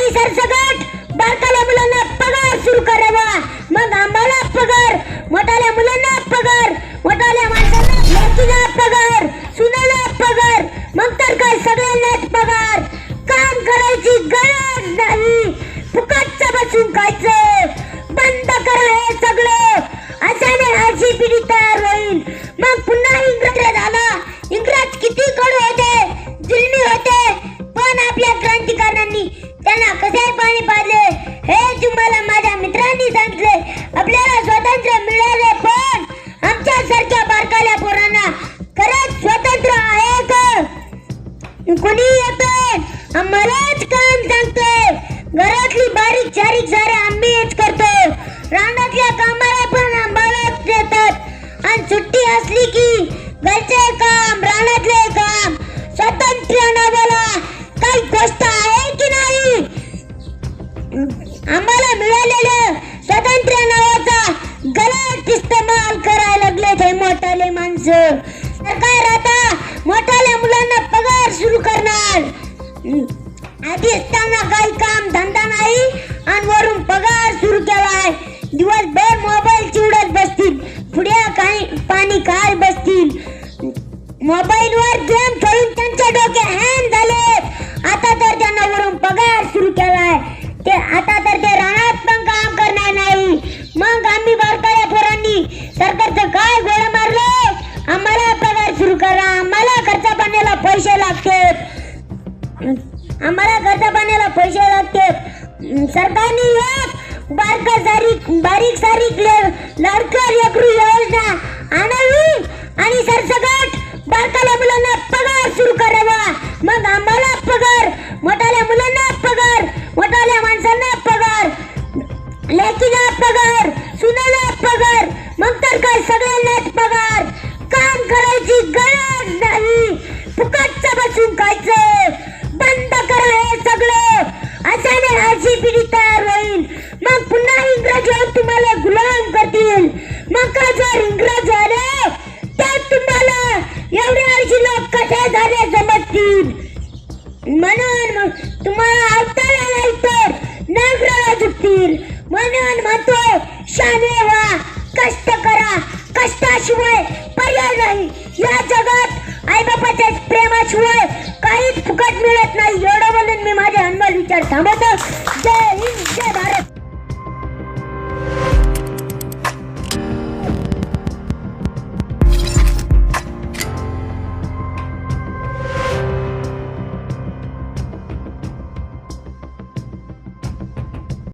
आणि सरसकट बारकाल्या मुलांना पगार सुरू करावा. मग आम्हाला पगार मोठाल्या मुलांना पगार मोठाल्या माणसांना पगार सुनाला पगार मग तर काय सगळ्यांनाच पगार. काम करायची गरज नाही. फुकटचं बसून खायचं. बंद करा हे सगळं. अशाने अशी पिढी तयार होईल. मग पुन्हा येतोय काम सांगतोय घरातली बारीक सारीक सारे आम्हीच करतो. रानातल्या कामाला पण आम्हालाच देतात. आणि सुट्टी असली की घरचे काम रानातले काम स्वतंत्र नावाला काही गोष्ट आहे की नाही? आम्हाला मिळालेलं स्वतंत्र नावाचा गलत इस्तेमाल करायला लागले ते मोठाले माणसं. सरकार आता मोठाल्या मुलांना पगार सुरू करणार. आधी असताना काही काम धंदा नाही आणि वरून पगार सुरू केला आहे दिवसभर मोबाईल चिवडत बसतील. पुढे काही पाणी काय बसतील. मोबाईल वर गेम खेळून त्यांच्या डोके हॅन झाले आता तर त्यांना वरून पगार सुरू केलाय. ते आता तर ते रानात पण काम करणार नाही. मग आम्ही बारकाल्या पोरांनी. सरकारचं काय गोळा मारलं? आम्हाला पगार सुरू करा. आम्हाला खर्च पाण्याला पैसे लागतात. आम्हाला खर्च पाण्याला पैसे लागते. सरकारने एक बारका सारीक बारीक सारीक ले- लाडक्या योजना आणावी आणि सरसकट अशाने तयार होईल. मग पुन्हा इंग्रज येऊन तुम्हाला गुलाम करतील. मग का जर इंग्रज आले तर तुम्हाला एवढे अशी लोक कसे झाले समजतील म्हणून तुम्हाला आवताला नाही तर नगराला झुकतील. म्हणून म्हणतो शाने व्हा कष्ट करा. कष्टाशिवाय पर्याय नाही. या जगात आईबापाच्या प्रेमाशिवाय काहीच फुकट मिळत नाही. एवढं म्हणून मी વિચાર સાંભળો તો જય હિન્દ જય ભારત.